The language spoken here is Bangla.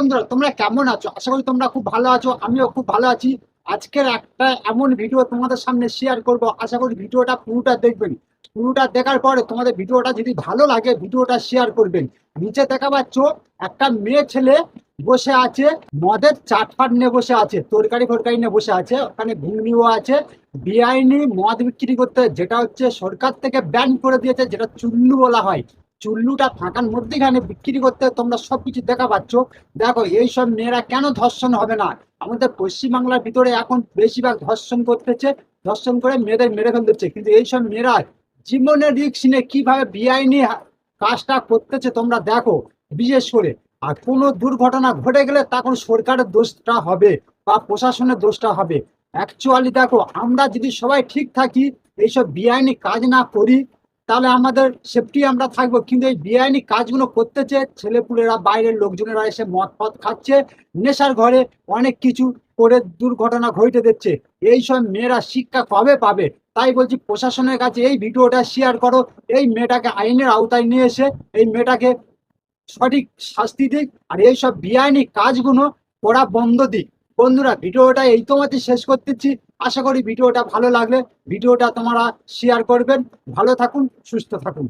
বন্ধুরা তোমরা কেমন আছো? আশা করি তোমরা খুব ভালো আছো, আমিও খুব ভালো আছি। আজকের একটা এমন ভিডিও তোমাদের সামনে শেয়ার করব। আশা করি ভিডিওটা পুরোটা দেখবেন। পুরোটা দেখার পরে তোমাদের ভিডিওটা যদি ভালো লাগে, ভিডিওটা শেয়ার করবেন। নিচে দেখা পাচ্ছ একটা মেয়ে ছেলে বসে আছে, মদের চাটফাট নিয়ে বসে আছে, তরকারি ফরকারি নিয়ে বসে আছে, ওখানে ঘুগনিও আছে বেআইনি মদ বিক্রি করতে, যেটা হচ্ছে সরকার থেকে ব্যান করে দিয়েছে, যেটা চুল্লু বলা হয়। চুল্লুটা ফাঁকার মধ্যেখানে বিক্রি করতে তোমরা সবকিছু দেখা পাচ্ছ দেখো, এইসব মেয়েরা কেন ধর্ষণ হবে না? আমাদের পশ্চিমবাংলার ভিতরে এখন বেশিরভাগ ধর্ষণ করতেছে, ধর্ষণ করে মেয়েদের মেরে ফেলতেছে। কিন্তু এইসব মেয়েরা জীবনের রিক্স নিয়ে কীভাবে বেআইনি কাজটা করতেছে তোমরা দেখো, বিশেষ করে। আর কোনো দুর্ঘটনা ঘটে গেলে তখন সরকারের দোষটা হবে বা প্রশাসনের দোষটা হবে। অ্যাকচুয়ালি দেখো, আমরা যদি সবাই ঠিক থাকি, এইসব বেআইনি কাজ না করি তাহলে আমাদের সেফটি আমরা থাকব। কিন্তু এই বেআইনি কাজগুলো করতেছে, ছেলেপুলেরা, বাইরের লোকজনেরা এসে মদ ফদ খাচ্ছে, নেশার ঘরে অনেক কিছু করে দুর্ঘটনা ঘটে দিচ্ছে। এইসব মেয়েরা শিক্ষা কবে পাবে? তাই বলছি, প্রশাসনের কাছে এই ভিডিওটা শেয়ার করো। এই মেয়েটাকে আইনের আওতায় নিয়ে এসে, এই মেয়েটাকে সঠিক শাস্তি দিক আর এইসব বেআইনি কাজগুলো করা বন্ধ দিক। বন্ধুরা, ভিডিওটা এই তোমাতে শেষ করতেছি। আশা করি ভিডিওটা ভালো লাগলে ভিডিওটা তোমরা শেয়ার করবেন। ভালো থাকুন সুস্থ থাকুন।